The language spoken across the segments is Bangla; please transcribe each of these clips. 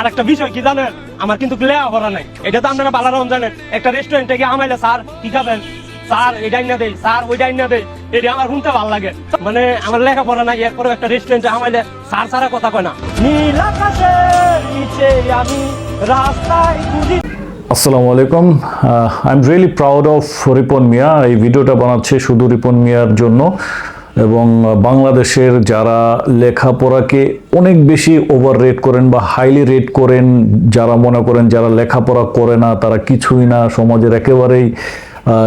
আর একটা বিষয় কি জানেন? আমার কিন্তু লেয়া করা নাই। এটা তো আপনারা একটা রেস্টুরেন্টে গিয়ে আমাইলে, স্যার, কি খাবেন? স্যার এটাই না দেয় স্যার ওইটাই না দেয় এটা আমার শুনতে ভালো লাগে। মানে আমার নাই এরপরে একটা রেস্টুরেন্টে আমাইলে, স্যার সারা কথা কয় না। নীল নিচে আমি রাস্তায় খুঁজি আসসালামু আলাইকুম। I am really proud of Ripon Mia. এই ভিডিওটা বানাচ্ছে শুধু রিপন মিয়ার জন্য। এবং বাংলাদেশের যারা লেখাপড়াকে অনেক বেশি ওভার রেট করেন বা হাইলি রেট করেন, যারা মনে করেন যারা লেখাপড়া করে না, তারা কিছুই না, সমাজের একেবারেই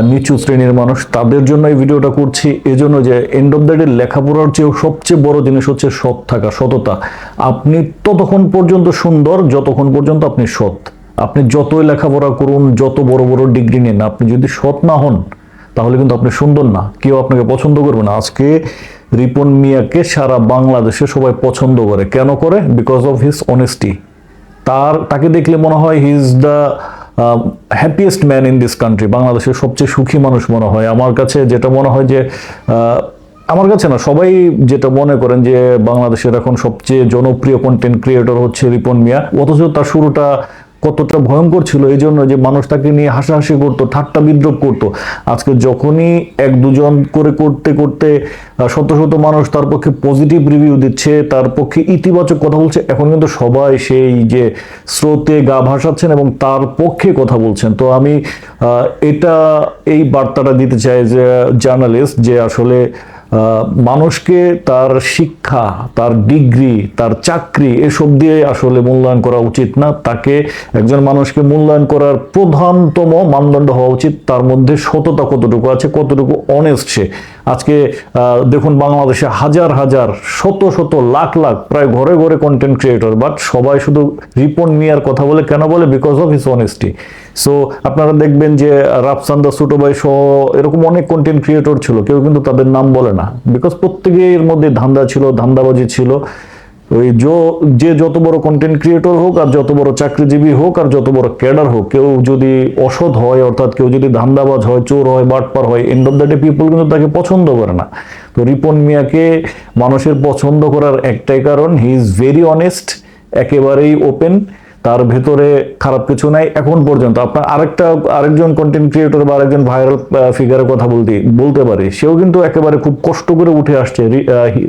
নিচু শ্রেণির মানুষ, তাদের জন্য এই ভিডিওটা করছি। এজন্য যে এন্ড অফ দ্য ডে লেখাপড়ার চেয়েও সবচেয়ে বড় জিনিস হচ্ছে সৎ থাকা, সততা। আপনি ততক্ষণ পর্যন্ত সুন্দর, যতক্ষণ পর্যন্ত আপনি সৎ। আপনি যতই লেখাপড়া করুন, যত বড় বড় ডিগ্রি নেন, আপনি যদি সৎ না হন তাহলে কিন্তু আপনি সুন্দর না। কেউ আপনাকে পছন্দ করবে না। আজকে রিপন মিয়াকে সারা বাংলাদেশে সবাই পছন্দ করে। কেন করে? বিকজ অফ হিজ অনেস্টি তার, তাকে দেখলে মনে হয় he is the happiest man in this country বাংলাদেশের সবচেয়ে সুখী মানুষ মনে হয়। আমার কাছে যেটা মনে হয় যে আমার কাছে না, সবাই যেটা মনে করেন যে, বাংলাদেশের এখন সবচেয়ে জনপ্রিয় কন্টেন্ট ক্রিয়েটর হচ্ছে রিপন মিয়া। অথচ তার শুরুটা কতটা ভয়ঙ্কর ছিল এই জন্য যে মানুষ তাকে নিয়ে হাসাহাসি করতো, ঠাট্টা বিদ্রোপ করতো। আজকে যখনই এক দুজন করে করতে করতে শত শত মানুষ তার পক্ষে পজিটিভ রিভিউ দিচ্ছে, তার পক্ষে ইতিবাচক কথা বলছে, এখন কিন্তু সবাই সেই যে স্রোতে গা ভাসাচ্ছেন এবং তার পক্ষে কথা বলছেন। তো আমি এটা, এই বার্তাটা দিতে চাই যে, জার্নালিস্ট যে আসলে মানুষকে তার শিক্ষা, তার ডিগ্রি, তার চাকরি এসব দিয়ে আসলে মূল্যায়ন করা উচিত না। তাকে একজন মানুষকে মূল্যায়ন করার প্রধানতম মানদণ্ড হওয়া উচিত। তার মধ্যে সততা কতটুকু আছে, কতটুকু অনেস্ট সে। আজকে দেখুন বাংলাদেশে হাজার হাজার, শত শত লাখ লাখ প্রায় ঘরে ঘরে কন্টেন্ট ক্রিয়েটর বাট সবাই শুধু রিপন মিয়ার কথা বলে, কেন বলে? Because of his honesty so আপনারা দেখবেন যে রাফসান্দা সুটোবাই সহ এরকম অনেক কন্টেন্ট ক্রিয়েটর ছিল, কেউ কিন্তু তাদের নাম বলে না। বিকজ প্রত্যেকের মধ্যে ধান্দা ছিল, ধান্দাবাজি ছিল। ওই যো- যত বড় কন্টেন্ট ক্রিয়েটর হোক আর যত বড় চাকরিজীবী হোক আর যত বড় ক্যাডার হোক, কেউ যদি অসৎ হয় অর্থাৎ কেউ যদি ধান্দাবাজ হয়, চোর হয়, বাটপার হয় end of the day people কিন্তু তাকে পছন্দ করে না। তো রিপন মিয়াকে মানুষের পছন্দ করার একটাই কারণ হি ইজ ভেরি অনেস্ট একেবারেই ওপেন তার ভেতরে খারাপ কিছু নাই। এখন পর্যন্ত আপনার আরেকটা, আরেকজন কন্টেন্ট ক্রিয়েটর বা আরেকজন ভাইরাল ফিগারের কথা বলতে বলতে পারি, সেও কিন্তু একেবারে খুব কষ্ট করে উঠে আসছে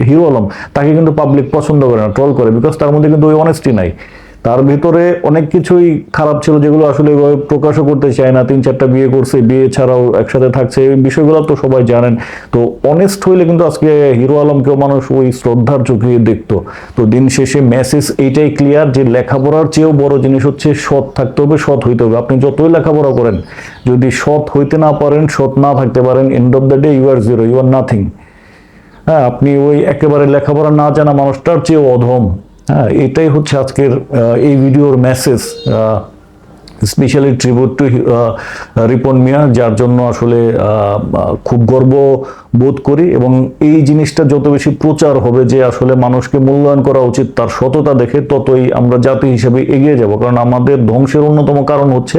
হিরো আলম। তাকে কিন্তু পাবলিক পছন্দ করে না ট্রল করে বিকজ তার মধ্যে কিন্তু ওই অনেস্টি নাই। তার ভিতরে অনেক কিছুই খারাপ ছিল যেগুলো আসলে এভাবে প্রকাশও করতে চায় না। তিন, চারটা বিয়ে করছে, বিয়ে ছাড়াও একসাথে থাকছে, এই বিষয়গুলো তো সবাই জানেন। তো অনেস্ট হইলে কিন্তু আজকে হিরো আলমকেও মানুষ ওই শ্রদ্ধার চোখে দেখতো। তো দিন শেষে মেসেজ এইটাই ক্লিয়ার যে লেখাপড়ার চেয়েও বড় জিনিস হচ্ছে সৎ থাকতে হবে, সৎ হইতে হবে। আপনি যতই লেখাপড়া করেন, যদি সৎ হইতে না পারেন, সৎ না থাকতে পারেন end of the day you are zero you are nothing হ্যাঁ আপনি ওই একেবারে লেখাপড়া না জানা মানুষটার চেয়েও অধম। হ্যাঁ এটাই হচ্ছে আজকের এই ভিডিওর message specially tribute to Ripon Mia, যার জন্য আসলে খুব গর্ব বোধ করি এবং এই জিনিসটা যত বেশি প্রচার হবে যে আসলে মানুষকে মূল্যায়ন করা উচিত তার সততা দেখে ততই আমরা জাতি হিসেবে এগিয়ে যাব। কারণ আমাদের ধ্বংসের অন্যতম কারণ হচ্ছে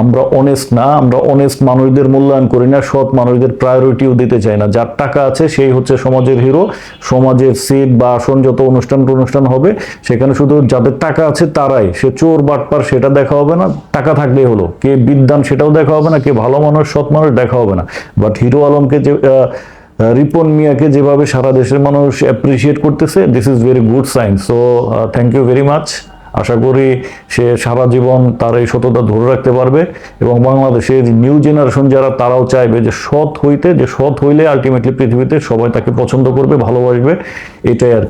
আমরা অনেস্ট না, আমরা অনেস্ট মানুষদের মূল্যায়ন করি না, সৎ মানুষদের প্রায়োরিটিও দিতে চাই না। যার টাকা আছে, সেই হচ্ছে সমাজের হিরো সমাজের সিট বা আসন যত অনুষ্ঠান অনুষ্ঠান হবে, সেখানে শুধু যাদের টাকা আছে তারাই। সে চোর, বাটপার, সেটা দেখা হবে না, টাকা থাকলেই হলো। কে বিদ্যান সেটাও দেখা হবে না, কে ভালো মানুষ, সৎ মানুষ, দেখা হবে না। বাট হিরো আলমকে যে রিপন মিয়াকে যেভাবে সারা দেশের মানুষ অ্যাপ্রিসিয়েট করতেছে this is very good sign so thank you very much আশা করি সে সারা জীবন তার এই সততা ধরে রাখতে পারবে এবং বাংলাদেশের নিউ জেনারেশন যারা, তারাও চাইবে যে সৎ হইতে, যে সৎ হইলে আলটিমেটলি পৃথিবীতে সবাই তাকে পছন্দ করবে, ভালোবাসবে, এটাই আর কি।